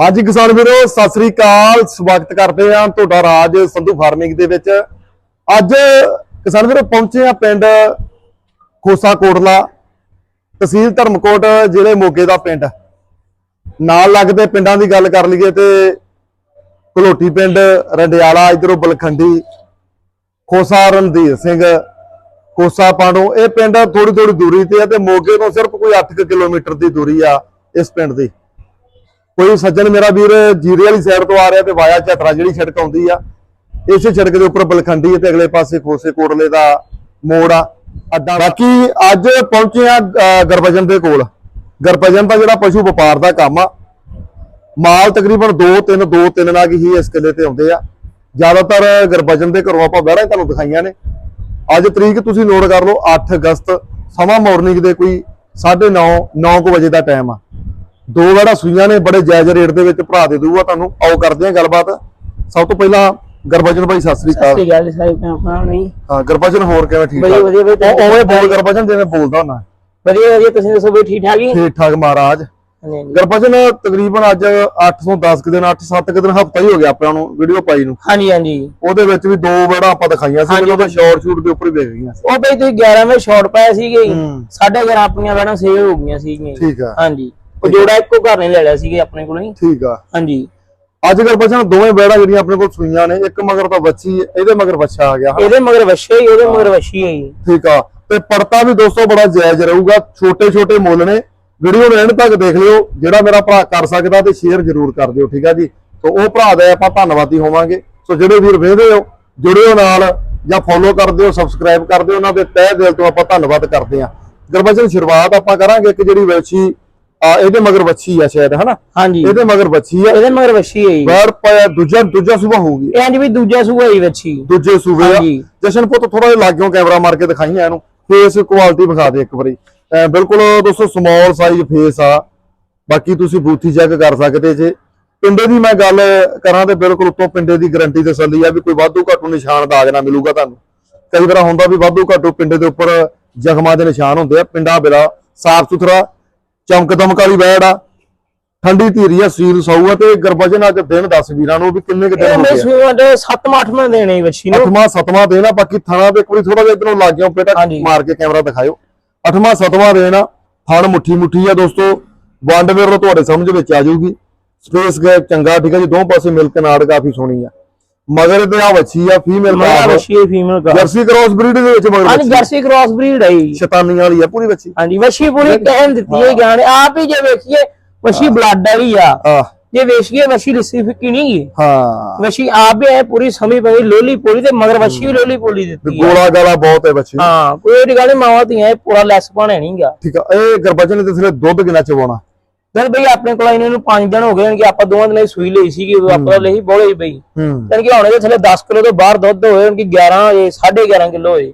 ਹਾਂਜੀ ਕਿਸਾਨ ਵੀਰੋ, ਸਤਿ ਸ੍ਰੀ ਅਕਾਲ। ਸਵਾਗਤ ਕਰਦੇ ਹਾਂ ਤੁਹਾਡਾ ਰਾਜ ਸੰਧੂ ਫਾਰਮਿੰਗ ਦੇ ਵਿੱਚ। ਅੱਜ ਕਿਸਾਨ ਵੀਰੋ, ਪਹੁੰਚੇ ਆ ਪਿੰਡ ਖੋਸਾ ਕੋਟਲਾ, ਤਹਿਸੀਲ ਧਰਮਕੋਟ, ਜ਼ਿਲ੍ਹੇ ਮੋਗੇ ਦਾ ਪਿੰਡ। ਨਾਲ ਲੱਗਦੇ ਪਿੰਡਾਂ ਦੀ ਗੱਲ ਕਰ ਲਈਏ ਤੇ ਘਲੋਟੀ ਪਿੰਡ, ਰੰਡਿਆਲਾ, ਇਧਰੋਂ ਬਲਖੰਡੀ, ਖੋਸਾ ਰਣਧੀਰ ਸਿੰਘ ਕੋਸਾ ਪਾਣੋ ਇਹ ਪਿੰਡ ਥੋੜੀ ਥੋੜੀ ਦੂਰੀ ਤੇ ਆ ਤੇ ਮੋਗੇ ਤੋਂ ਸਿਰਫ ਕੋਈ 8 ਕਿਲੋਮੀਟਰ ਦੀ ਦੂਰੀ ਆ ਇਸ ਪਿੰਡ ਦੀ। ਕੋਈ ਸੱਜਣ ਮੇਰਾ ਵੀਰ ਜੀਰੇ ਵਾਲੀ ਸਾਈਡ ਤੋਂ ਆ ਰਿਹਾ ਤੇ ਵਾਇਆ ਝਟਰਾ ਜਿਹੜੀ ਸੜਕ ਆਉਂਦੀ ਆ ਇਸੇ ਸੜਕ ਦੇ ਉੱਪਰ ਬਲਖੰਡੀ ਹੈ ਤੇ ਅਗਲੇ ਪਾਸੇ ਖੋਸੇ ਕੋਟਲੇ ਦਾ ਮੋੜ ਆ। ਅੱਡਾ ਬਾਕੀ ਅੱਜ ਪਹੁੰਚੇ ਆ ਅ, ਦੇ ਕੋਲ। ਗੁਰਭਜਨ ਦਾ ਜਿਹੜਾ ਪਸ਼ੂ ਵਪਾਰ ਦਾ ਕੰਮ ਆ ਮਾਲ ਤਕਰੀਬਨ 2 3 2 3 ਨਾਗ ਹੀ ਇਸ ਕਿੱਲੇ ਤੇ ਆਉਂਦੇ ਆ। ਜ਼ਿਆਦਾਤਰ ਗੁਰਭਜਨ ਦੇ ਘਰੋਂ ਆਪਾਂ ਬਹਿਰਾਂ ਤੁਹਾਨੂੰ ਦਿਖਾਈਆਂ ਨੇ। ਅੱਜ ਤਰੀਕ ਤੁਸੀਂ ਨੋਟ ਕਰ ਲਓ 8 ਅਗਸਤ ਸਮਾਂ ਮਾਰਨਿੰਗ ਦੇ ਕੋਈ 9:30 9 ਵਜੇ ਦਾ ਟਾਈਮ ਆ। ਦੋ ਵੜਾ ਸੂਈਆਂ ਨੇ ਬੜੇ ਜਾਇਜ਼ ਰੇਟ ਦੇ ਵਿੱਚ ਭਰਾ ਦੇ ਦੂਗਾ ਤੁਹਾਨੂੰ। ਆਓ ਕਰਦੇ ਹਾਂ ਗੱਲਬਾਤ। ਸਭ ਤੋਂ ਪਹਿਲਾਂ ਗੁਰਬਚਨ ਭਾਈ ਸਤਿ ਸ੍ਰੀ ਅਕਾਲ। ਗੱਲ ਸਾਰੇ ਭੈਣ ਨਹੀਂ ਹਾਂ ਗੁਰਬਚਨ ਹੋਰ ਕਿਵੇਂ ਠੀਕ ਵਧੀਆ, ਠਾਕ? ਵਧੀਆ। ਉਹ- ਉਵੇਂ ਬੋਲ ਗੁਰਬਚਨ ਜਿਵੇਂ ਬੋਲਦਾ ਹੁੰਦਾ। ਵਧੀਆ ਵਧੀਆ ਤੁਸੀਂ ਦੱਸੋ ਵੀ ਠੀਕ ਠਾਕ ਹੀ ਠੀਕ ਠਾਕ ਮਹਾਰਾਜ। ਗੁਰਬਚਨ ਤਕਰੀਬਨ ਅੱਜ 810 ਕੁ ਦਿਨ 8-7 ਕੁ ਦਿਨ ਹਫਤਾ ਹੀ ਹੋ ਗਿਆ ਆਪਾਂ ਨੂੰ ਵੀਡੀਓ ਪਾਈ ਨੂੰ। ਹਾਂਜੀ ਹਾਂਜੀ। ਉਹਦੇ ਵਿੱਚ ਵੀ ਦੋ ਵੜਾ ਆਪਾਂ ਦਿਖਾਈਆਂ ਸੀ ਮੈਨੂੰ ਤਾਂ ਸ਼ਾਰਟ ਸ਼ੂਟ ਦੇ ਉੱਪਰ ਹੀ ਵੇਖ ਗਈਆਂ ਉਹ ਬਈ ਤੁਸੀਂ 11 ਵਜੇ ਸ਼ਾਰਟ ਪਾਇਆ ਸੀਗੇ। ਹੂੰ। ਸਾਢੇ 11 ਆਪਣੀਆਂ ਵੈਣਾ ਸੇਵ ਹੋ ਗਈਆਂ ਸੀਗੀਆਂ ਜੀ। ਠੀਕ ਆ। ਹਾਂਜੀ। ਉਹ ਜੋੜਾ ਇੱਕੋ ਘਰ ਨੇ ਲੈ ਲਿਆ ਸੀਗੇ ਆਪਣੇ ਕੋਲੋਂ ਹੀ ਠੀਕ ਆ। ਹਾਂਜੀ। ਅੱਜ ਗੁਰਬਚਨ ਦੋਵੇਂ ਬੈੜਾ ਜਿਹੜੀਆਂ ਆਪਣੇ ਕੋਲ ਸੂਈਆਂ ਨੇ ਇੱਕ ਮਗਰ ਤਾਂ ਬੱਚੀ ਇਹਦੇ ਮਗਰ ਬੱਚਾ ਆ ਗਿਆ। ਇਹਦੇ ਮਗਰ ਵਛੇ ਹੀ ਉਹਦੇ ਮਗਰ ਵਛੀ ਹੈ ਠੀਕ ਆ। ਤੇ ਪੜਤਾ ਵੀ ਦੋਸਤੋ ਬੜਾ ਜਾਇਜ਼ ਰਹੂਗਾ। ਛੋਟੇ ਛੋਟੇ ਮੁੱਲ ਨੇ। ਵੀਡੀਓ ਨੂੰ ਐਂਡ ਤੱਕ ਦੇਖ ਲਿਓ। ਜਿਹੜਾ ਮੇਰਾ ਭਰਾ ਕਰ ਸਕਦਾ ਤੇ ਸ਼ੇਅਰ ਜ਼ਰੂਰ ਕਰ ਦਿਓ ਠੀਕ ਆ ਜੀ? ਸੋ ਉਹ ਭਰਾ ਦਾ ਆਪਾਂ ਧੰਨਵਾਦੀ ਹੋਵਾਂਗੇ। ਸੋ ਜਿਹੜੇ ਵੀਰ ਵੇਖਦੇ ਹੋ ਜੁੜਿਓ ਨਾਲ ਜਾਂ ਫੋਲੋ ਕਰ ਦਿਓ ਸਬਸਕ੍ਰਾਈਬ ਕਰ ਦਿਓ ਉਹਨਾਂ ਦੇ ਤਹਿ ਦਿਲ ਤੋਂ ਆਪਾਂ ਧੰਨਵਾਦ ਕਰਦੇ ਹਾਂ। ਗੁਰਬਚਨ ਸ਼ੁਰੂਆਤ ਆਪਾਂ ਕਰਾਂਗੇ। ਇੱਕ ਜਿਹੜੀ ਵੱਛੀ ਆ ਇਹਦੇ ਮਗਰ ਵੱਛੀ ਆ ਸ਼ਾਇਦ ਹਨਾ? ਹਾਂਜੀ। ਇਹਦੇ ਮਗਰ ਵੱਛੀ ਆ। ਇਹਦੇ ਮਗਰ ਵਛੀ ਹੈ ਜੀ। ਬਾਹਰ ਪਾਇਆ ਦੂਜਾ ਦੂਜਾ ਸੂਬਾ ਹੋਊਗੀ। ਇਹ ਹਾਂਜੀ ਵੀ ਦੂਜਾ ਸੂਆ ਹੀ ਵਛੀ। ਦੂਜੇ ਸੂਬੇ ਆ। ਹਾਂਜੀ। ਜਸ਼ਨ ਪੁੱਤ ਥੋੜਾ ਜਿਹਾ ਲਾਗਿਓ ਕੈਮਰਾ ਮਾਰ ਕੇ ਦਿਖਾਈਆਂ ਇਹਨੂੰ। ਫੇਸ ਕੁਆਲਿਟੀ ਵਿਖਾ ਦੇ ਇੱਕ ਵਾਰੀ। ਬਿਲਕੁਲ ਦੋਸਤੋ ਸਮਾਲ ਸਾਈਜ਼ ਫੇਸ ਆ। ਬਾਕੀ ਤੁਸੀਂ ਬੂਥੀ ਚੈੱਕ ਕਰ ਸਕਦੇ ਜੇ। ਪਿੰਡੇ ਦੀ ਮੈਂ ਗੱਲ ਕਰਾਂ ਤੇ ਬਿਲਕੁਲ ਉੱਤੋਂ ਪਿੰਡੇ ਦੀ ਗਾਰੰਟੀ ਤਸੱਲੀ ਆ ਵੀ ਕੋਈ ਵਾਧੂ ਘਾਟੂ ਨਿਸ਼ਾਨ ਦਾਗ ਨਾ ਮਿਲੂਗਾ ਤੁਹਾਨੂੰ। ਕਈ ਵਾਰ ਹੁੰਦਾ ਵੀ ਵਾਧੂ ਘਾਟੂ ਪਿੰਡੇ ਦੇ ਉੱਪਰ ਜ਼ਖਮਾਂ ਦੇ ਨਿਸ਼ਾਨ ਹੁੰਦੇ ਆ। ਪਿੰਡਾ ਬਿਲਾ ਸਾਫ਼ ਸੁਥਰਾ ਚਮਕ ਦਮਕ ਵਾਲੀ ਵੈੜ ਆ। ਠੰਡੀ ਧੀਰੀ ਆ ਸੀਲ ਸੌ ਆ ਤੇ ਗਰਬਜਨ ਅੱਜ ਦਿਨ ਦੱਸ ਵੀਰਾਂ ਨੂੰ ਵੀ ਕਿੰਨੇ ਕੁ ਦਿਨ ਇਹ ਹੋ ਮੈਂ ਗਏ ਆ। ਸੂਆ ਦੇ 7ਵਾਂ 8ਵਾਂ ਦੇਣੇ ਜੀ ਵਛੀ ਨੂੰ। ਅੱਠਵਾਂ ਸਤਵਾਂ ਦੇਣ ਆ ਬਾਕੀ ਥਾਣਾ ਤੇ ਇੱਕ ਵਾਰੀ ਥੋੜਾ ਜਿਹਾ ਇਧਰੋਂ ਲੱਗ ਗਿਆ ਬੇਟਾ। ਮਾਰ ਕੇ ਕੈਮਰਾ ਦਿਖਾਇਓ। ਅੱਠਵਾਂ ਸਤਵਾਂ ਦੇਣ ਆ ਥਣ ਮੁੱਠੀ ਮੁੱਠੀ ਆ ਦੋਸਤੋ। ਵੰਡ ਮੇਰ ਤੁਹਾਡੇ ਸਮਝ ਵਿੱਚ ਆ ਜਾਊਗੀ। ਸਪੇਸ ਗੈਪ ਚੰਗਾ ਠੀਕ ਆ ਜੀ। ਦੋਵੇਂ ਪਾਸੇ ਮਿਲਕ ਨਾੜ ਕਾਫੀ ਸੋਹਣੀ ਆ। ਮਗਰ ਤੇ ਆ ਵੱਛੀ ਆ ਫੀਮੇਲ ਮਗਰ ਵਛੀ ਹੈ ਫੀਮੇਲ ਦਾ ਜਰਸੀ ਕ੍ਰੋਸ ਬਰੀਡ ਦੇ ਵਿੱਚ ਮਗਰ ਹਾਂਜੀ ਜਰਸੀ ਕ੍ਰਾਸ ਬਰੀਡ ਹੈ ਜੀ। ਸ਼ੈਤਾਨੀ ਵਾਲੀ ਆ ਪੂਰੀ ਵੱਛੀ। ਹਾਂਜੀ ਵਛੀ ਪੂਰੀ ਕਹਿਣ ਦਿੱਤੀ ਹੈ ਗਿਆਨ ਆਪ ਹੀ ਜੇ ਵੇਖੀਏ ਵਛੀ ਬਲੱਡ ਵਾਲੀ ਆ ਜੇ ਵੇਖੀਏ ਵਛੀ ਲਿੱਸੀ ਫਿੱਕੀ ਨਹੀਂ ਗਈ। ਹਾਂ। ਵਛੀ ਆਪ ਐ ਪੂਰੀ ਸਮੀ ਪਈ ਲੋਲੀ ਪੋਲੀ ਤੇ ਮਗਰ ਵਛੀ ਵੀ ਲੋਲੀ ਤੇ ਦਿੱਤੀ ਗੋਲਾ ਗਾਲਾ ਬਹੁਤ ਹੈ ਵੱਛੀ। ਹਾਂ ਕੋਈ ਗੱਲ ਮਾਵਾਂ ਧੀਆਂ ਇਹ ਪੂਰਾ ਲੈਸ ਪਾਣਾ ਨਹੀਂਗਾ। ਠੀਕ ਆ ਇਹ ਗਰਬਜਨ ਦੇ ਥਲੇ ਦੁੱਧ ਕਿੰਨਾ ਚਵਾਉਣਾ ਫਿਰ ਬਈ ਆਪਣੇ ਕੋਲ ਇਹਨਾਂ ਨੂੰ 5 ਦਿਨ ਹੋ ਗਏ ਕਿ ਆਪਾਂ ਦੋਵਾਂ ਦਿਨਾਂ ਦੀ ਸੂਈ ਲਈ ਸੀਗੀ ਆਪਾਂ ਲਈ ਬੋਲੇ ਬਈ। ਯਾਨੀ ਕਿ ਹੁਣ ਇਹਦੇ ਥੱਲੇ 10 ਕਿਲੋ ਤੋਂ ਬਾਹਰ ਦੁੱਧ ਹੋਏ ਹਨ ਕਿ 11 ਹੋਏ 11.5 ਕਿਲੋ ਹੋਏ।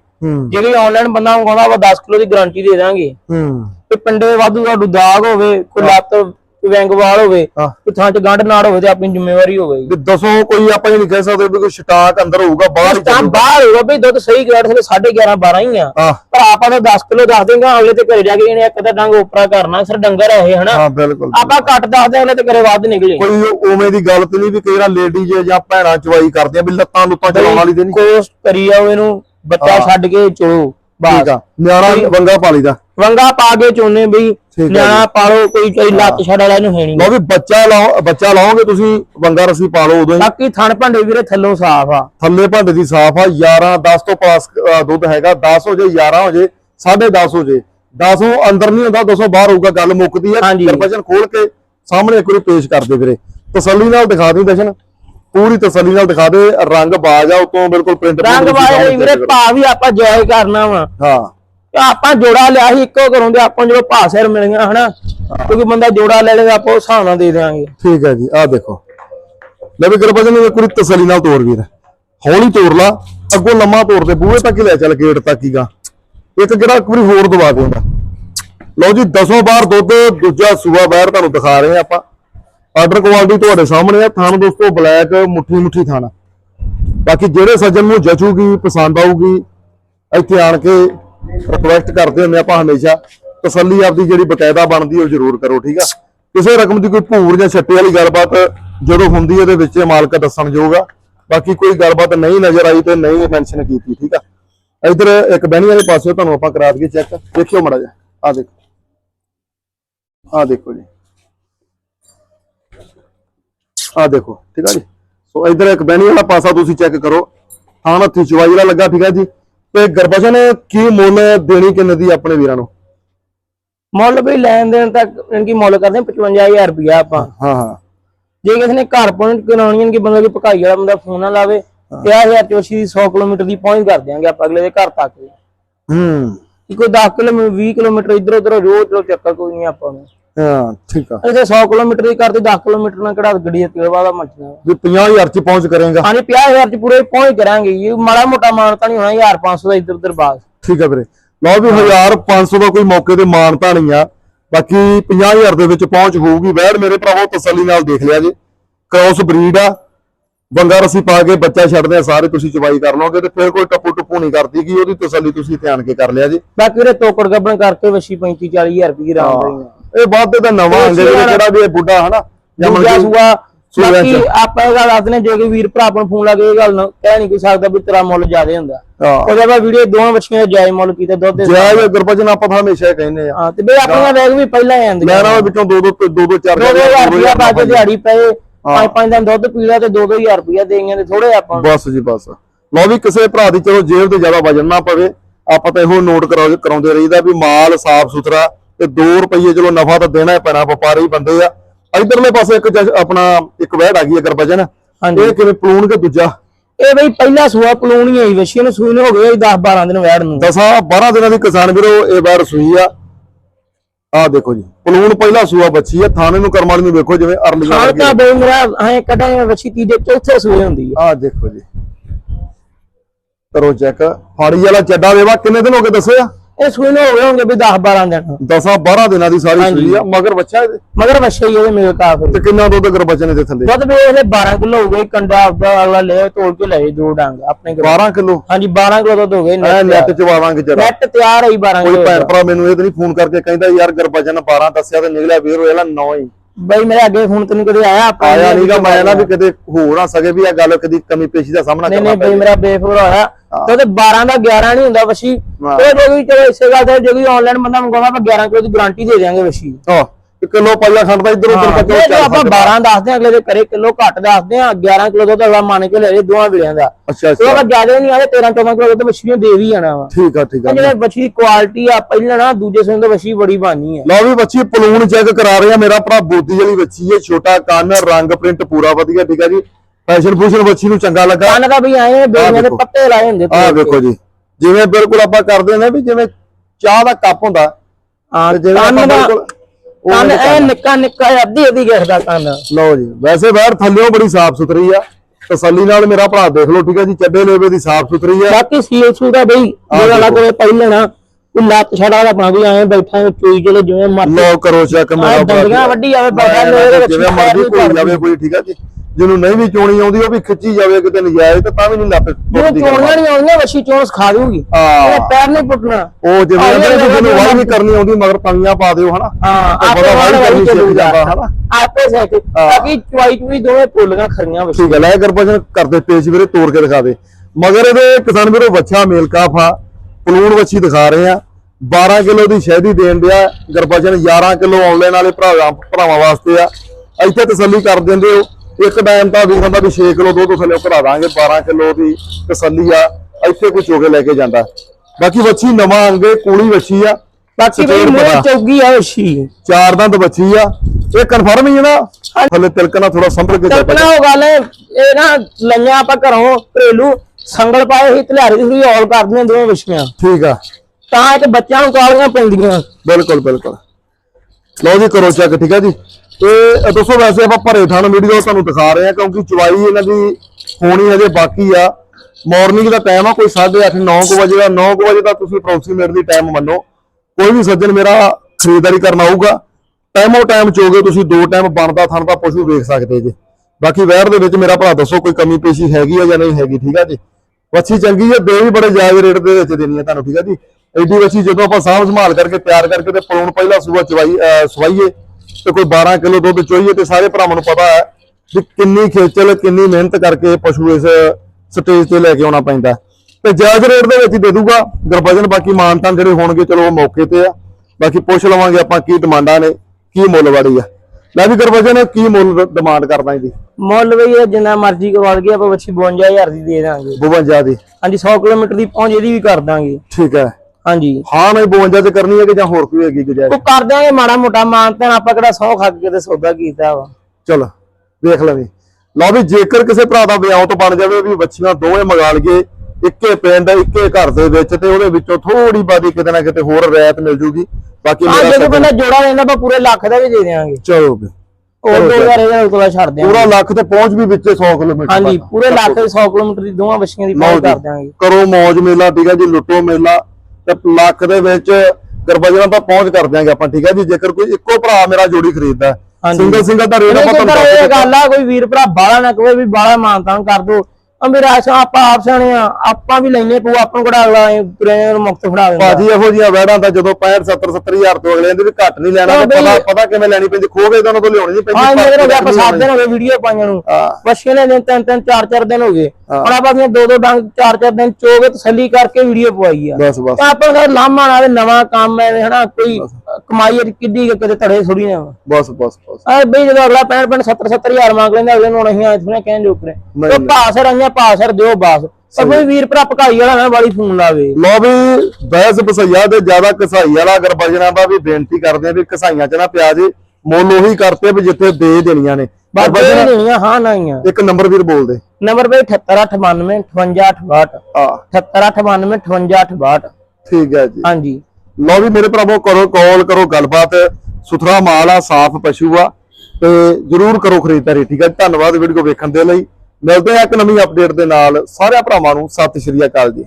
ਜਿਹੜੀ ਆਨਲਾਈਨ ਬੰਦਾ ਮੰਗਾਉਂਦਾ ਆਪਾਂ 10 ਕਿਲੋ ਦੀ ਗਾਰੰਟੀ ਦੇ ਦਾਂਗੇ। ਹੂੰ। ਤੇ ਪਿੰਡੇ ਵਾਧੂ ਤੁਹਾਡੂ ਦਾਗ ਹੋਵੇ ਕੋਈ ਲੱਤ ਕੋਈ ਵੈਂਗਵਾਲ ਹੋਵੇ। ਕੋਈ ਥਾਂ ਚ ਗੰਢ ਨਾੜ ਹੋਵੇ ਤੇ ਆਪਣੀ ਜ਼ਿੰਮੇਵਾਰੀ ਹੋਵੇ। ਵੀ ਦੱਸੋ ਕੋਈ ਆਪਾਂ ਇਹ ਨਹੀਂ ਕਹਿ ਸਕਦੇ ਵੀ ਕੋਈ ਸਟਾਕ ਅੰਦਰ ਹੋਊਗਾ ਬਾਹਰ ਤਾਂ। ਬਾਹਰ ਹੋਗਾ ਬਈ ਦੁੱਧ ਸਹੀ ਗ੍ਰੇਡ ਥਲੇ 11.5 12 ਹੀ ਆ। ਪਰ ਆਪਾਂ ਤਾਂ 10 ਕਿਲੋ ਦੱਸ ਦੇਂਗਾ ਅਗਲੇ ਤੇ ਘਰੇ ਜਾ ਕੇ ਇਹਨੇ ਇੱਕ ਤਾਂ ਡੰਗ ਉਪਰਾ ਕਰਨਾ ਸਿਰ ਡੰਗਰ ਹੈ ਇਹ ਹਨਾ? ਹਾਂ ਬਿਲਕੁਲ ਆਪਾਂ ਘੱਟ ਦੱਸਦੇ ਅਗਲੇ ਤੇ ਘਰੇ ਵੱਧ ਨਿਕਲੇ। ਕੋਈ ਉਵੇਂ ਦੀ ਗੱਲ ਤੇ ਨਹੀਂ ਵੀ ਕਈ ਵਾਰ ਲੇਡੀਜ਼ ਜਾਂ ਭੈਣਾਂ ਚਵਾਈ ਕਰਦੀਆਂ ਵੀ ਲੱਤਾਂ ਲੁੱਤਾਂ ਚਲਾਉਣ ਵਾਲੀ ਤੇ ਨਹੀਂ। ਕੋਸਟ ਕਰੀ ਜਾਓ ਇਹਨੂੰ ਬੱਚਾ ਛੱਡ ਕੇ ਚੋਲੋ। ਠੀਕ ਆ। ਨਿਆਣਾ ਵੰਗਾ ਪਾਲੀ ਦਾ ਵੰਗਾ ਪਾ ਕੇ ਚੋਨੇ ਬਈ ਨਿਆਣਾ ਪਾਲੋ ਕੋਈ ਕੋਈ ਲੱਤ ਛੱਡ ਵਾਲਾ ਇਹਨੂੰ ਹੈ ਨਹੀਂ ਲਓ ਵੀ ਬੱਚਾ ਲਾਓ ਬੱਚਾ ਲਾਓਗੇ ਤੁਸੀਂ ਵੰਗਾ ਰਸੀ ਪਾ ਲਓ ਉਦੋਂ ਹੀ। ਬਾਕੀ ਥਣ ਭਾਂਡੇ ਵੀਰੇ ਥੱਲੋਂ ਸਾਫ਼ ਆ। ਥੱਲੇ ਭਾਂਡੇ ਦੀ ਸਾਫ਼ ਆ 11 10 ਤੋਂ ਪਾਸ ਦੁੱਧ ਹੈਗਾ 10 ਹੋ ਜੇ 11 ਹੋ ਜੇ 10.5 ਹੋ ਜੇ। 10 ਅੰਦਰ ਨਹੀਂ ਹੁੰਦਾ 200 ਬਾਹਰ ਹੋਊਗਾ ਗੱਲ ਮੁੱਕਦੀ ਹਾਂਜੀ। ਗਰਭਜਨ ਖੋਲ ਕੇ ਸਾਹਮਣੇ ਇੱਕ ਵਾਰੀ ਪੇਸ਼ ਕਰ ਦੇ ਵੀਰੇ। ਤਸੱਲੀ ਨਾਲ ਦਿਖਾ ਦੇ ਦਸ਼ਨ ਪੂਰੀ ਤਸੱਲੀ ਨਾਲ ਦਿਖਾ ਦੇ ਰੰਗ ਬਾਜ ਆ ਉਤੋਂ ਬਿਲਕੁਲ ਪ੍ਰਿੰਟ ਰੰਗ ਵਾਲੇ ਵੀਰੇ ਭਾ ਵੀ ਆਪਾਂ ਜੈ ਕਰਨਾ ਵਾ। ਹਾਂ। ਤੇ ਆਪਾਂ ਜੋੜਾ ਲਿਆ ਸੀ ਇੱਕੋ ਘਰੋਂ ਦੇ ਆਪਾਂ ਜਦੋਂ ਭਾ ਸਿਰ ਮਿਲੀਆਂ ਹਨਾ? ਕਿਉਂਕਿ ਬੰਦਾ ਜੋੜਾ ਲੈ ਲੇਗਾ ਆਪਾਂ ਹਿਸਾਬ ਨਾਲ ਦੇ ਦੇਵਾਂਗੇ ਠੀਕ ਹੈ ਜੀ ਆਹ ਦੇਖੋ। ਲੈ ਵੀ ਨੂੰ ਇੱਕ ਵਾਰੀ ਤਸੱਲੀ ਨਾਲ ਤੋੜ ਵੀਰ। ਹੌਲੀ ਤੋੜ ਲਾ ਅੱਗੋਂ ਲੰਮਾ ਤੋੜ ਦੇ ਬੂਹੇ ਤੱਕ ਹੀ ਲੈ ਚੱਲ ਗੇਟ ਤੱਕ ਹੀਗਾ ਇੱਕ ਜਿਹੜਾ ਇੱਕ ਵਾਰੀ ਹੋਰ ਦਵਾ ਦੇਉਂਦਾ ਲਓ ਜੀ 10 ਬਾਰ ਦੁੱਧ ਦੂਜਾ ਸੂਆ ਬਾਹਰ ਤੁਹਾਨੂੰ ਦਿਖਾ ਰਹੇ ਆਪਾਂ। ਆਰਡਰ ਕੁਆਲਿਟੀ ਤੁਹਾਡੇ ਸਾਹਮਣੇ ਆ, ਥਾਣ ਦੋਸਤੋ, ਬਲੈਕ ਮੁੱਠੀ ਮੁੱਠੀ ਥਾਣਾ। ਬਾਕੀ ਜਿਹੜੇ ਸੱਜਣ ਨੂੰ ਜਚੂਗੀ, ਪਸੰਦ ਆਊਗੀ, ਇੱਥੇ ਆਣ ਕੇ ਰਿਕਵੈਸਟ ਕਰਦੇ ਹੁੰਦੇ ਆਪਾਂ ਹਮੇਸ਼ਾ, ਤਸੱਲੀ ਆਪਦੀ ਜਿਹੜੀ ਬਕਾਇਦਾ ਬਣਦੀ ਉਹ ਜ਼ਰੂਰ ਕਰੋ, ਠੀਕ ਆ? ਕਿਸੇ ਰਕਮ ਦੀ ਕੋਈ ਭੂਰ ਜਾਂ ਛੱਟੇ ਵਾਲੀ ਗੱਲਬਾਤ ਜਦੋਂ ਹੁੰਦੀ ਹੈ ਇਹਦੇ ਵਿੱਚ ਮਾਲਕ ਦੱਸਣ ਜੋਗਾ ਬਾਕੀ ਕੋਈ ਗੱਲਬਾਤ ਨਹੀਂ ਨਜ਼ਰ ਆਈ ਤੇ ਨਹੀਂ ਮੈਂਸ਼ਨ ਕੀਤੀ, ਠੀਕ ਆ? ਇਧਰ ਇੱਕ ਬਹਿਣੀ ਵਾਲੇ ਪਾਸੇ, ਤੁਹਾਨੂੰ ਆਪਾਂ ਕਰਾ ਦਈਏ ਚੈੱਕ ਦੇਖਿਓ ਮੜਾ ਜਾ ਆ ਦੇਖੋ। ਆ ਦੇਖੋ ਜੀ। ਆ ਦੇਖੋ ਠੀਕ ਆ ਜੀ? ਸੋ ਇਧਰ ਇੱਕ ਬਹਿਣੀ ਵਾਲਾ ਪਾਸਾ ਤੁਸੀਂ ਚੈੱਕ ਕਰੋ। ਥਾਣ ਹੱਥੀ ਚਵਾਈ ਵਾਲਾ ਲੱਗਾ ਠੀਕ ਆ ਜੀ? ਤੇ ਗਰਬਚਨ ਕੀ ਮੁੱਲ ਦੇਣੀ ਕਿੰਨੇ ਦੀ ਆਪਣੇ ਵੀਰਾਂ ਨੂੰ? ਮੁੱਲ ਵੀ ਲੈਣ ਦੇਣ ਤੱਕ ਇਨਕੀ ਮੁੱਲ ਕਰਦੇ 55000 ਰੁਪਇਆ ਆਪਾਂ। ਹਾਂ ਹਾਂ। ਜੇ ਕਿਸੇ ਨੇ ਘਰ ਪਹੁੰਚ ਕਰਾਉਣੀ ਹੈ ਕਿ ਬੰਦਾ ਕਿ ਭਕਾਈ ਵਾਲਾ ਬੰਦਾ ਫੋਨ ਨਾ ਲਾਵੇ 50000 ਚ ਅਸੀਂ 100 ਕਿਲੋਮੀਟਰ ਦੀ ਪਹੁੰਚ ਕਰ ਦਿਆਂਗੇ ਆਪਾਂ ਅਗਲੇ ਦੇ ਘਰ ਤੱਕ ਹੂੰ। ਕਿ ਕੋਈ 10 ਕਿਲੋਮੀਟਰ 20 ਕਿਲੋਮੀਟਰ ਇਧਰ ਉਧਰ ਰੋਜ਼ ਚੱਕਰ ਕੋਈ ਨਹੀਂ ਆਪਾਂ ਨੂੰ। ਹਾਂ ਠੀਕ ਆ। ਅਸੀਂ 100 ਕਿਲੋਮੀਟਰ ਦੀ ਕਰਦੇ 10 ਕਿਲੋਮੀਟਰ ਨਾਲ ਕਿਹੜਾ ਗੱਡੀ ਦੇ ਤੇਲ ਵਾਲਾ ਮਚਣਾ ਵੀ 50000 ਚ ਪਹੁੰਚ ਕਰੇਗਾ। ਹਾਂਜੀ 50000 ਚ ਪੂਰੇ ਪਹੁੰਚ ਕਰਾਂਗੇ ਇਹ ਮਾੜਾ ਮੋਟਾ ਮਾਨਤਾ ਨਹੀਂ ਹੋਣਾ 1500 ਦਾ ਇਧਰ ਉਧਰ ਬਾਅਦ ਠੀਕ ਆ ਵੀਰੇ। ਲਓ ਵੀ 1500 ਦਾ ਕੋਈ ਮੌਕੇ ਤੇ ਮਾਨਤਾ ਨਹੀਂ ਆ। ਬਾਕੀ 50000 ਦੇ ਵਿੱਚ ਪਹੁੰਚ ਹੋਊਗੀ। ਵੈੜ ਮੇਰੇ ਭਰਾਵੋ ਤਸੱਲੀ ਨਾਲ ਦੇਖ ਲਿਆ ਜੀ। ਕ੍ਰੋਸ ਬਰੀਡ ਆ। ਬੰਗਾ ਰਸੀ ਪਾ ਕੇ ਬੱਚਾ ਛੱਡਦੇ ਆ ਸਾਰੇ ਤੁਸੀਂ ਚਵਾਈ ਕਰ ਲਓਗੇ ਤੇ ਫਿਰ ਕੋਈ ਟੱਪੂ ਟੱਪੂ ਨਹੀਂ ਕਰਦੀ ਕਿ ਉਹਦੀ ਤਸੱਲੀ ਤੁਸੀਂ ਧਿਆਨ ਕੇ ਕਰ ਲਿਆ ਜੀ। ਬਾਕੀ ਉਹਦੇ ਤੋਕੜ ਗੱਬਣ ਕਰਕੇ ਵਸ਼ੀ 35 40000 ਰੁਪਏ ਰਾਮ ਇਹ ਬਾਅਦ ਦਾ ਨਵਾਂ ਅੰਗੇ ਜਿਹੜੇ ਵੀ ਇਹ ਬੁੱਢਾ ਹਨਾ? ਦੂਜਾ ਸੂਆ ਬਾਕੀ। ਆਪਾਂ ਇਹ ਗੱਲ ਦੱਸਦੇ ਜੇ ਕੋਈ ਵੀਰ ਭਰਾ ਨੂੰ ਫੋਨ ਲਾ ਕੇ ਇਹ ਗੱਲ ਨੂੰ ਕਹਿ ਨਹੀਂ ਕੋਈ ਸਕਦਾ ਵੀ ਤੇਰਾ ਮੁੱਲ ਜ਼ਿਆਦਾ ਹੁੰਦਾ। ਉਹਦੇ ਬਾਅਦ ਵੀਡੀਓ ਦੋਵਾਂ ਬੱਚੀਆਂ ਦਾ ਜਾਇਜ਼ ਮੁੱਲ ਕੀਤਾ ਦੁੱਧ ਦੇ ਜਾਇਜ਼ ਗੁਰਬਚਨ ਆਪਾਂ ਤਾਂ ਹਮੇਸ਼ਾ ਹੀ ਕਹਿੰਦੇ ਆ। ਹਾਂ ਤੇ ਬਈ ਆਪਣੀਆਂ ਵੈਗ ਵੀ ਪਹਿਲਾਂ ਹੀ ਆਂਦੀਆਂ ਮੈਂ ਨਾ ਵਿੱਚੋਂ ਦੋ ਦੋ ਦੋ ਦੋ ਚਾਰ ਹਜ਼ਾਰ ਰੁਪਇਆ ਪਾ ਕੇ ਦਿਹਾੜੀ ਪਏ। ਪੰਜ ਪੰਜ ਦਿਨ ਦੁੱਧ ਪੀ ਲਿਆ ਤੇ ਦੋ ਦੋ ਹਜ਼ਾਰ ਰੁਪਇਆ ਦੇਈਆਂ ਤੇ ਥੋੜੇ ਆਪਾਂ। ਬਸ ਜੀ ਬਸ। ਲਓ ਵੀ ਕਿਸੇ ਭਰਾ ਦੀ ਚਲੋ ਜੇਬ ਤੇ ਜ਼ਿਆਦਾ ਵਜਨ ਨਾ ਪਵੇ। ਆਪਾਂ ਤਾਂ ਇਹੋ ਨੋਟ ਕਰਾ ਕਰਾਉਂਦੇ ਰਹੀਦਾ ਵੀ ਮਾਲ ਸਾਫ਼ ਸੁਥਰਾ ਤੇ 2 ਰੁਪਏ ਚਲੋ ਨਫਾ ਤਾਂ ਦੇਣਾ ਹੀ ਪੈਣਾ ਵਪਾਰੀ ਬੰਦੇ ਆ। ਇਧਰਲੇ ਪਾਸੇ ਇੱਕ ਆਪਣਾ ਇੱਕ ਵਹਿੜ ਆ ਗਈ ਅਗਰ ਵਜਨ। ਇਹ ਕਿਵੇਂ ਪਲੂਣ ਕੇ ਦੂਜਾ? ਇਹ ਬਈ ਪਹਿਲਾ ਸੂਆ ਪਲੂਣੀ ਹੋਈ ਵਸ਼ੀ ਨੂੰ ਸੂਈ ਨੂੰ ਹੋ ਗਏ 10 12 ਦਿਨ ਵੈੜ ਨੂੰ। ਦਸਾਂ 12 ਦਿਨਾਂ ਦੀ ਕਿਸਾਨ ਵੀਰੋ ਇਹ ਵਹਿੜ ਸੂਈ ਆ। ਆ ਦੇਖੋ ਜੀ ਪਲੂਣ ਪਹਿਲਾ ਸੂਆ ਬੱਚੀ ਆ ਥਾਣੇ ਨੂੰ ਕਰਮ ਵਾਲੀ ਨੂੰ ਵੇਖੋ ਜਿਵੇਂ ਅਰਲੀਆਂ ਹਾਂ ਵਰਗੀ ਤਾਂ ਬਈ ਮੇਰਾ ਐ ਕਟਾਂ ਵਸ਼ੀ ਤੀਜੇ ਚੌਥੇ ਸੂਏ ਹੁੰਦੀ ਆ। ਆ ਦੇਖੋ ਜੀ। ਕਰੋ ਚੈੱਕ। ਫਾੜੀ ਵਾਲਾ ਚੱਡਾ ਵੇਵਾ ਕਿੰਨੇ ਦਿਨ ਹੋ ਗਏ ਦੱਸੋ ਆ ਇਹ ਸੂਈ ਨੂੰ ਹੋ ਗਏ ਹੋਣਗੇ ਵੀ 10 12 ਦਿਨ। ਦਸਾਂ 12 ਦਿਨਾਂ ਦੀ ਸਾਰੀ। ਸੂਈ ਆ। ਮਗਰ ਬੱਚਾ ਇਹਦੇ? ਮਗਰ ਵਸ਼ੀ ਇਹਦੇ ਮੇਰੇ ਕਾਫੀ ਤੇ ਕਿੰਨਾ ਦੁੱਧ ਅਗਰ ਬੱਚੇ ਨੇ ਦੇ ਥੱਲੇ? ਦੁੱਧ ਵੀ ਇਹਦੇ 12 ਕਿਲੋ ਹੋ ਗਏ ਕੰਡਾ ਆਪਦਾ ਅਗਲਾ ਲੈ ਤੋੜ ਕੇ ਲੈ ਦੋ ਡੰਗ ਆਪਣੇ ਕੋਲ 12 ਕਿਲੋ? ਹਾਂਜੀ 12 ਕਿਲੋ ਦੁੱਧ ਹੋ ਗਏ ਨੈਟ ਚਵਾਵਾਂਗੇ ਜਰਾ। ਨੈਟ ਤਿਆਰ ਹੈ 12 ਕੋਈ ਕਿਲੋ ਭੈਣ ਭਰਾ ਮੈਨੂੰ ਇਹ ਤੇ ਨਹੀਂ ਫੋਨ ਕਰਕੇ ਕਹਿੰਦਾ ਯਾਰ ਗਰਬਜਨ 12 ਦੱਸਿਆ ਤੇ ਨਿਕਲਿਆ ਵੀਰ ਹੋਇਆ 9 ਹੀ। ਬਈ ਮੇਰੇ ਅੱਗੇ ਫੋਨ ਤੈਨੂੰ ਕਦੇ ਆਇਆ ਆਪਾਂ? ਆਇਆ ਨਹੀਂਗਾ ਮੈਂ ਨਾ ਵੀ ਕਿਤੇ ਹੋ ਨਾ ਸਕੇ ਵੀ ਇਹ ਗੱਲ ਕਦੀ ਕਮੀ ਪੇਸ਼ੀ ਦਾ ਸਾਹਮਣਾ ਨਹੀਂ ਕਰਨਾ ਨਹੀਂ ਬਈ ਪਏ ਮੇਰਾ ਬੇਫਰ ਹੋਇਆ। ਤੇ ਉਹਦੇ 12 ਦਾ 11 ਨਹੀਂ ਹੁੰਦਾ ਵਸ਼ੀ। ਉਹ ਜੋ ਵੀ ਚਲੋ ਇਸੇ ਗੱਲ ਤੇ ਜੋ ਵੀ ਆਨਲਾਈਨ ਬੰਦਾ ਮੰਗਵਾਉਂਦਾ ਆਪਾਂ 11 ਕਿਲੋ ਦੀ ਗਾਰੰਟੀ ਦੇ ਦਿਆਂਗੇ ਵਸ਼ੀ। ਹਾਂ ਕਿਲੋ ਪਾਈਆ ਖੰਡ ਦਾ ਇਧਰ ਉਧਰ ਜੇ ਜੋ ਆਪਾਂ 12 ਦੱਸਦੇ ਆ ਅਗਲੇ ਦੇ ਕਰੇ ਕਿਲੋ ਘੱਟ ਦੱਸਦੇ ਆ 11 ਕਿਲੋ ਦੁੱਧ ਅਗਲਾ ਮੰਨ ਕੇ ਲੈ ਜੇ ਦੋਵਾਂ ਵੇਲਿਆਂ ਦਾ। ਅੱਛਾ ਉਹ ਅੱਛਾ ਅਗਰ ਜ਼ਿਆਦਾ ਨਹੀਂ ਆਏ 13 14 ਕਿਲੋ ਦੁੱਧ ਵਸ਼ੀ ਨੂੰ ਦੇ ਵੀ ਜਾਣਾ ਵਾ। ਠੀਕ ਆ ਠੀਕ ਆ। ਜਿਹੜੇ ਦੀ ਕੁਆਲਿਟੀ ਆ ਪਹਿਲਾਂ ਨਾ ਦੂਜੇ ਸਮੇਂ ਤੋਂ ਵਸ਼ੀ ਬੜੀ ਬਾਨੀ ਹੈ ਲਓ ਵੀ ਬੱਚੀ ਪਲੂਣ ਚੈੱਕ ਕਰਾ ਰਹੇ ਆ ਮੇਰਾ ਭਰਾ ਬੋਦੀ ਵਾਲੀ ਬੱਚੀ ਹੈ ਛੋਟਾ ਕੰਨ ਰੰਗ ਪ੍ਰਿੰਟ ਪੂਰਾ ਵਧੀਆ ਠੀਕ ਆ ਜੀ। ਫੈਸ਼ਨ ਫੂਸ਼ਨ ਬੱਚੀ ਨੂੰ ਚੰਗਾ ਲੱਗਾ। ਕੰਨ ਦਾ ਵੀ ਆਏ ਬੇਲੀਆਂ ਦੇ। ਪੱਤੇ ਲਾਏ ਹੁੰਦੇ ਕੇ। ਵੇਖੋ ਜੀ। ਜਿਵੇਂ ਬਿਲਕੁਲ ਆਪਾਂ ਕਰਦੇ ਨੇ ਵੀ ਜਿਵੇਂ ਚਾਹ ਦਾ ਕੱਪ ਹੁੰਦਾ ਹਾਂ ਜਿਵੇਂ ਕੰਨ ਆਪਾਂ ਬਿਲਕੁਲ ਐ ਨਿੱਕਾ ਨਿੱਕਾ ਅੱਧੀ ਅੱਧੀ ਗਿਰਦਾ ਕੰਨ। ਲਓ ਜੀ ਵੈਸੇ ਬਾਹਰ ਥੱਲਿਓਂ ਬੜੀ ਸਾਫ਼ ਸੁਥਰੀ ਆ ਤਸੱਲੀ ਨਾਲ ਮੇਰਾ ਭਰਾ ਦੇਖ ਲਓ ਠੀਕ ਹੈ ਜੀ ਚੱਡੇ ਲੇਵੇ ਦੀ ਸਾਫ਼ ਸੁਥਰੀ ਆ। ਬਾਕੀ ਸੀਲ ਸੂ ਦਾ ਬਈ ਜਿਹੜਾ ਦੇਖੋ। ਕੋਲੇ ਪਹਿਲੇ ਨਾ ਕੋਈ ਲੱਤ ਛੜਾ ਦਾ ਆਪਣਾ ਵੀ ਐ ਬੈਠਾ ਚੋਈ ਚਲੇ ਜਿਵੇਂ ਮਰ ਲਓ ਕਰੋ ਚੈੱਕ ਮੇਰਾ ਭਰਾ ਨਾ ਲੋਹੇ ਦੇ ਜਿਵੇਂ ਵਿੱਚ ਮਰਜ਼ੀ ਕੋਈ ਜਾਵੇ ਕੋਈ ਠੀਕ ਆ ਜੀ। ਜਿਹਨੂੰ ਨਹੀਂ ਵੀ ਚੋਣੀ ਆਉਂਦੀ ਉਹ ਵੀ ਖਿੱਚੀ ਜਾਵੇ ਕਿਤੇ ਨਜਾਇਜ਼ ਤੇ ਤਾਂ ਵੀ ਨਹੀਂ ਲੱਤ ਟੁੱਟਦੀ ਚੋਣੀਆਂ ਨਹੀਂ ਆਉਂਦੀਆਂ ਵਸ਼ੀ ਚੋਣ ਸਿਖਾ ਦੂਗੀ ਹਾਂ। ਇਹਨੇ ਪੈਰ ਨਹੀਂ ਪੁੱਟਣਾ। ਉਹ ਜਿਵੇਂ ਕਹਿੰਦੇ ਜਿਹਨੂੰ ਵਾਹ ਵੀ ਜਿਹੜੇ ਕਰਨੀ ਆਉਂਦੀ ਮਗਰ ਤਵੀਆਂ ਪਾ ਦਿਓ ਹਨਾ? ਹਾਂ ਤੇ ਆਪੇ ਵਾਹੀ ਕਰਨੀ ਚੱਲੂਗਾ ਜਾਂਦਾ ਹਨਾ? ਆਪੇ ਸਿੱਖ ਹਾਂ। ਬਾਕੀ ਚੁਆਈ ਚੁਈ ਦੋਵੇਂ ਪੁੱਲੀਆਂ ਖਰੀਆਂ ਵਸ਼ੀ ਠੀਕ ਹੈ ਲੈ ਗਰਭਜਨ ਕਰਦੇ ਪੇਸ਼ ਵੀਰੇ ਤੋੜ ਕੇ ਦਿਖਾ ਦੇ। ਮਗਰ ਇਹਦੇ ਕਿਸਾਨ ਵੀਰੋ ਬੱਚਾ ਮੇਲ ਕਾਫਾ ਪਲੂਣ ਵੱਛੀ ਦਿਖਾ ਰਹੇ ਆ। 12 ਕਿਲੋ ਦੀ ਸ਼ਹਿਦੀ ਦੇਣ ਦਿਆ ਗਰਭਜਨ 11 ਕਿਲੋ ਆਨਲਾਈਨ ਵਾਲੇ ਭਰਾਵਾਂ ਭਰਾਵਾਂ ਵਾਸਤੇ ਆ। ਇੱਥੇ ਤਸੱਲੀ ਕਰ ਦਿੰਦੇ ਹੋ। ਇੱਕ ਟਾਈਮ ਤਾਂ ਵੀ ਹੁੰਦਾ ਵੀ 6 ਕਿਲੋ ਦੁੱਧ ਥੱਲੇ ਕਢਾ ਦਾਂਗੇ 12 ਕਿਲੋ ਦੀ ਤਸੱਲੀ ਆ ਇੱਥੇ ਕੋਈ ਚੋਗੇ ਲੈ ਕੇ ਜਾਂਦਾ। ਬਾਕੀ ਵੱਛੀ ਨਵਾਂ ਅੰਗੇ ਕੋਲੀ ਵੱਛੀ ਆ ਬਾਕੀ ਸਟੇਟ ਮੋਹ। ਚੌਗੀ ਆ ਵਸ਼ੀ ਚਾਰ ਦੰਦ ਵੱਛੀ ਆ ਇਹ ਕਨਫਰਮ ਹੀ ਹੈ ਨਾ ਥੱਲੇ ਤਿਲਕਣਾ ਥੋੜਾ ਸੰਭਲ ਕੇ ਚੱਲ ਕਲਪਨਾ ਉਹ ਗੱਲ ਹੈ ਇਹ ਨਾ ਲਈਆਂ ਆਪਾਂ ਘਰੋਂ ਘਰੇਲੂ ਸੰਗਲ ਪਾਏ ਸੀ ਧਲਿਆਰੀ ਦੀ ਔਲ ਕਰਦੀਆਂ ਦੋਵੇਂ ਵਿਸ਼ੀਆਂ ਠੀਕ ਆ। ਤਾਂ ਇੱਕ ਬੱਚਿਆਂ ਨੂੰ ਕਾਲੀਆਂ ਪੈਂਦੀਆਂ। ਬਿਲਕੁਲ ਬਿਲਕੁਲ। ਲਓ ਜੀ ਕਰੋ ਚੈੱਕ ਠੀਕ ਹੈ ਜੀ। ਤੇ ਅ, ਦੋਸਤੋ ਵੈਸੇ ਆਪਾਂ ਭਰੇ ਥਾਣ ਵੀਡੀਓ ਤੁਹਾਨੂੰ ਦਿਖਾ ਰਹੇ ਹਾਂ ਕਿਉਂਕਿ ਚਵਾਈ ਇਹਨਾਂ ਦੀ ਹੋਣੀ ਹਜੇ ਬਾਕੀ ਆ। ਮਾਰਨਿੰਗ ਦਾ ਟਾਈਮ ਆ ਕੋਈ 8:30 9 ਵਜੇ ਦਾ 9 ਵਜੇ ਦਾ ਤੁਸੀਂ ਅਪਰੋਕਸੀਮੇਟ ਦੀ ਟਾਈਮ ਮੰਨੋ। ਕੋਈ ਵੀ ਸੱਜਣ ਮੇਰਾ ਖਰੀਦਦਾਰੀ ਕਰਨ ਆਊਗਾ। ਟਾਈਮੋ ਟਾਈਮ ਚੋਗੇ ਤੁਸੀਂ ਦੋ ਟਾਈਮ ਬਣਦਾ ਥਣ ਦਾ ਪਸ਼ੂ ਵੇਖ ਸਕਦੇ ਜੀ। ਬਾਕੀ ਵੈਰ ਦੇ ਵਿੱਚ ਮੇਰਾ ਭਰਾ ਦੱਸੋ ਕੋਈ ਕਮੀ ਪੇਸ਼ੀ ਹੈਗੀ ਆ ਜਾਂ ਨਹੀਂ ਹੈਗੀ ਠੀਕ ਆ ਜੀ। ਵੱਛੀ ਚੰਗੀ ਹੈ ਦੇ ਵੀ ਬੜੇ ਜਾਇਜ਼ ਰੇਟ ਦੇ ਵਿੱਚ ਦੇਣੀ ਹੈ ਤੁਹਾਨੂੰ ਠੀਕ ਆ ਜੀ। ਐਡੀ ਵੱਛੀ ਜਦੋਂ ਆਪਾਂ ਸਾਂਭ ਸੰਭਾਲ ਕਰਕੇ ਤਿਆਰ ਕਰਕੇ ਤੇ ਪਲੂਣ ਪਹਿਲਾ ਸੂਆ ਚਵਾਈ ਸਵਾਈਏ ਤੇ ਕੋਈ 12 ਕਿਲੋ ਦੁੱਧ ਚੋਈਏ ਤੇ ਸਾਰੇ ਭਰਾਵਾਂ ਨੂੰ ਪਤਾ ਹੈ ਕਿ ਕਿੰਨੀ ਖੇਚਲ ਕਿੰਨੀ ਮਿਹਨਤ ਕਰਕੇ ਪਸ਼ੂ ਇਸ ਸਟੇਜ ਤੇ ਲੈ ਕੇ ਆਉਣਾ ਪੈਂਦਾ। ਤੇ ਜਾਇਜ਼ ਰੇਟ ਦੇ ਵਿੱਚ ਹੀ ਦੇ ਦੂਗਾ। ਗੁਰਬਜਨ ਬਾਕੀ ਮਾਨਤਾਨ ਜਿਹੜੇ ਹੋਣਗੇ ਚਲੋ ਉਹ ਮੌਕੇ ਤੇ ਆ। ਬਾਕੀ ਪੁੱਛ ਲਵਾਂਗੇ ਆਪਾਂ ਕੀ ਡਿਮਾਂਡਾਂ ਨੇ ਕੀ ਮੁੱਲ ਵਾੜੀ ਆ। ਲੈ ਵੀ ਗੁਰਬਜਨ ਕੀ ਮੁੱਲ ਡਿਮਾਂਡ ਕਰਦਾ ਇਹਦੀ? ਮੁੱਲ ਬਈ ਇਹ ਜਿੰਨਾ ਮਰਜ਼ੀ ਕਰਵਾ ਦਈਏ ਆਪਾਂ ਬੱਚੀ 52000 ਦੀ ਦੇ ਦਾਂਗੇ। 52 ਦੀ। ਹਾਂਜੀ 100 ਕਿਲੋਮੀਟਰ ਦੀ ਪਹੁੰਚ ਇਹਦੀ ਵੀ ਕਰ ਦਾਂਗੇ। ਠੀਕ ਹੈ। ਹਾਂਜੀ। ਹਾਂ ਨਹੀਂ 52 ਤੇ ਕਰਨੀ ਹੈ ਕਿ ਜਾਂ ਹੋਰ ਕੋਈ ਹੈਗੀ ਗੁਜਾਇਸ਼ ਉਹ ਕਰ ਦਾਂਗੇ ਮਾੜਾ ਮੋਟਾ ਮਾਨਤਾਨ ਆਪਾਂ ਕਿਹੜਾ 100 ਖੱਕ ਕੇ ਤੇ ਸੌਦਾ ਕੀਤਾ ਵਾ। ਚਲ ਵੇਖ ਲਵੀਂ ਲਓ ਵੀ ਜੇਕਰ ਕਿਸੇ ਭਰਾ ਦਾ ਵਿਆਹ ਤੋਂ ਬਣ ਜਾਵੇ ਵੀ ਬੱਚੀਆਂ ਦੋਵੇਂ ਮੰਗਾ ਲਈਏ ਇੱਕੇ ਪਿੰਡ ਇੱਕੇ ਘਰ ਦੇ ਵਿੱਚ ਤੇ ਉਹਦੇ ਵਿੱਚੋਂ ਥੋੜੀ ਬਾਦੀ ਕਿਤੇ ਨਾ ਕਿਤੇ ਹੋਰ ਰਿਆਇਤ ਮਿਲ ਜੂਗੀ। ਬਾਕੀ ਮੇਰਾ ਜੇ ਕੋਈ ਸੱਜਣ- ਬੰਦਾ ਜੋੜਾ ਲੈਂਦਾ ਆਪਾਂ ਪੂਰੇ ਲੱਖ ਦਾ ਵੀ ਦੇ ਦਿਆਂਗੇ। ਚਲੋ ਵੀ। ਹੋਰ 2000 ਇਹਦਾ ਬਾਅਦ ਛੱਡ ਦਿਆਂਗੇ। ਪੂਰਾ ਲੱਖ ਤੇ ਪਹੁੰਚ ਵੀ ਵਿੱਚੇ 100 ਕਿਲੋਮੀਟਰ ਹਾਂਜੀ। ਪੂਰੇ ਲੱਖ ਦੇ 100 ਕਿਲੋਮੀਟਰ ਦੀ ਦੋਵਾਂ ਬੱਚੀਆਂ ਦੀ ਪਹੁੰਚ ਕਰ ਦਿਆਂਗੇ। ਕਰੋ ਮौज ਮੇਲਾ ਠੀਕ ਹੈ ਜੀ? ਲੁੱਟੋ ਮੇਲਾ। ਤੇ ਲੱਖ ਦੇ ਵਿੱਚ ਗਰਬਜਰਾਂ ਤਾਂ ਪਹੁੰਚ ਕਰ ਦਿਆਂਗੇ ਆਪਾਂ ਠੀਕ ਹੈ ਜੀ ਜੇਕਰ ਕੋਈ ਇੱਕੋ ਭਰਾ ਮੇਰਾ ਜੋੜੀ ਖਰੀਦਦਾ। ਸਿੰਗਲ ਸਿੰਗਲ ਦਾ ਰੇਟ ਆਪਾਂ ਤੁਹਾਨੂੰ ਇਹ। ਗੱਲ ਆ ਕੋਈ ਵੀਰ ਭਰਾ ਬਾਲਾ ਨਾ ਕਹੇ ਵੀ ਬਾਲਾ ਮਾਨਤਾਨ ਕਰ ਦੋ ਆ ਮੇਰਾ ਆਸ਼ਾ ਆਪਾਂ ਆਪ ਸਿਆਣੇ ਆ ਆਪਾਂ ਵੀ ਲੈਨੇ ਪਊ ਆਪਾਂ ਕਿਹੜਾ ਅਗਲਾ ਐਂ ਤੁਰਿਆਂ ਨੂੰ ਮੁਕਤ ਫੜਾ ਦਿੰਦਾ ਭਾਜੀ ਇਹੋ ਜਿਹੀਆਂ ਵੈੜਾਂ ਦਾ ਜਦੋਂ 65 70 70 ਹਜ਼ਾਰ ਤੋਂ ਅਗਲੇ ਕਹਿੰਦੇ ਵੀ ਘੱਟ ਨਹੀਂ ਲੈਣਾ ਹਾਂ ਤੇ ਪਤਾ। ਪਤਾ ਕਿਵੇਂ ਲੈਣੀ ਪੈਂਦੀ ਖੋ ਕੇ ਤੁਹਾਨੂੰ ਤੋਂ ਲਿਆਉਣੀ ਨਹੀਂ ਪੈਂਦੀ ਹਾਂ ਮੇਰੇ ਹੋ ਆਪਾਂ ਰੱਖਣੀ ਸੱਤ ਦਿਨ ਹੋ ਗਏ ਵੀਡੀਓ ਪਾਈਆਂ ਨੂੰ ਹਾਂ। ਬੱਚੇ ਨੇ ਦਿਨ ਤਿੰਨ ਤਿੰਨ ਚਾਰ ਚਾਰ ਦਿਨ ਹੋ ਗਏ ਹਾਂ। ਹੁਣ ਆਪਾਂ ਦੀਆਂ ਦੋ ਦੋ ਡੰਗ ਚਾਰ ਚਾਰ ਦਿਨ ਚੋਗੇ ਤਸੱਲੀ ਕਰਕੇ ਵੀਡੀਓ ਪਵਾਈ ਆ ਬਸ ਬਸ ਤੇ ਆਪਾਂ ਦਾ ਲਾਮਾ ਨਾਲ ਨਵਾਂ ਕੰਮ ਐ ਹਨਾ ਕੋਈ ਕਮਾਈ ਐ ਕਿੱਡੀ ਕੁ ਕਿਤੇ ਧੜੇ ਥੋੜੀ ਨਾ ਬਸ ਬਸ ਬਸ। ਆ ਬਈ ਜਦੋਂ ਅਗਲਾ 65 65 70 70 ਹਜ਼ਾਰ ਮੰਗ ਲੈਂਦਾ ਅਗਲੇ ਨੂੰ ਅਸੀਂ ਆਏ ਥੋੜਾ ਕਹਿਣ ਜੋਕਰੇ ਨਹੀਂ, ਤੇ ਨਹੀਂ। ਭਾਸਰ ਆਈਆਂ ਭਾਸਰ ਦਿਓ ਬਸ। ਪਰ ਕੋਈ ਵੀਰ ਭਰਾ ਭਕਾਈ ਵਾਲਾ ਨਾ ਵਾਲੀ ਫੋਨ ਲਾਵੇ। ਲੋ ਵੀ ਬੈਸ ਬਸਈਆ ਦੇ ਜ਼ਿਆਦਾ ਕਸਾਈ ਵਾਲਾ ਗਰਬਜਣਾ ਦਾ ਵੀ ਬੇਨਤੀ ਕਰਦੇ ਆ ਵੀ ਕਸਾਈਆਂ ਚ ਨਾ ਪਿਆ ਜੇ। ਮੁੱਲ ਉਹੀ ਕਰਤੇ ਵੀ ਜਿੱਥੇ ਦੇ ਦੇਣੀਆਂ ਨੇ। ਬਸ ਗੁਰਬਚਨ, ਨਹੀਂ ਆ ਹਾਂ ਨਹੀਂ ਆ ਇੱਕ ਨੰਬਰ ਵੀਰ ਬੋਲਦੇ ਨੰਬਰ ਬਈ 7898 5868 ਆ 7898 5868 ਠੀਕ ਹੈ ਜੀ। ਹਾਂਜੀ। ਲਓ ਵੀ ਮੇਰੇ ਭਰਾਵੋ, ਕਰੋ ਕਾਲ ਕਰੋ ਗੱਲਬਾਤ। ਸੁਥਰਾ ਮਾਲ ਆ, ਸਾਫ਼ ਪਸ਼ੂ ਆ, ਤੇ ਜਰੂਰ ਕਰੋ ਖਰੀਦਦਾਰੀ, ਠੀਕ ਹੈ ਧੰਨਵਾਦ ਵੀਡੀਓ ਵੇਖਣ ਦੇ ਲਈ। ਮਿਲਦੇ ਆ ਇੱਕ ਨਵੀਂ ਅਪਡੇਟ ਦੇ ਨਾਲ। ਸਾਰਿਆਂ ਭਰਾਵਾਂ ਨੂੰ ਸਤਿ ਸ਼੍ਰੀ ਅਕਾਲ ਜੀ।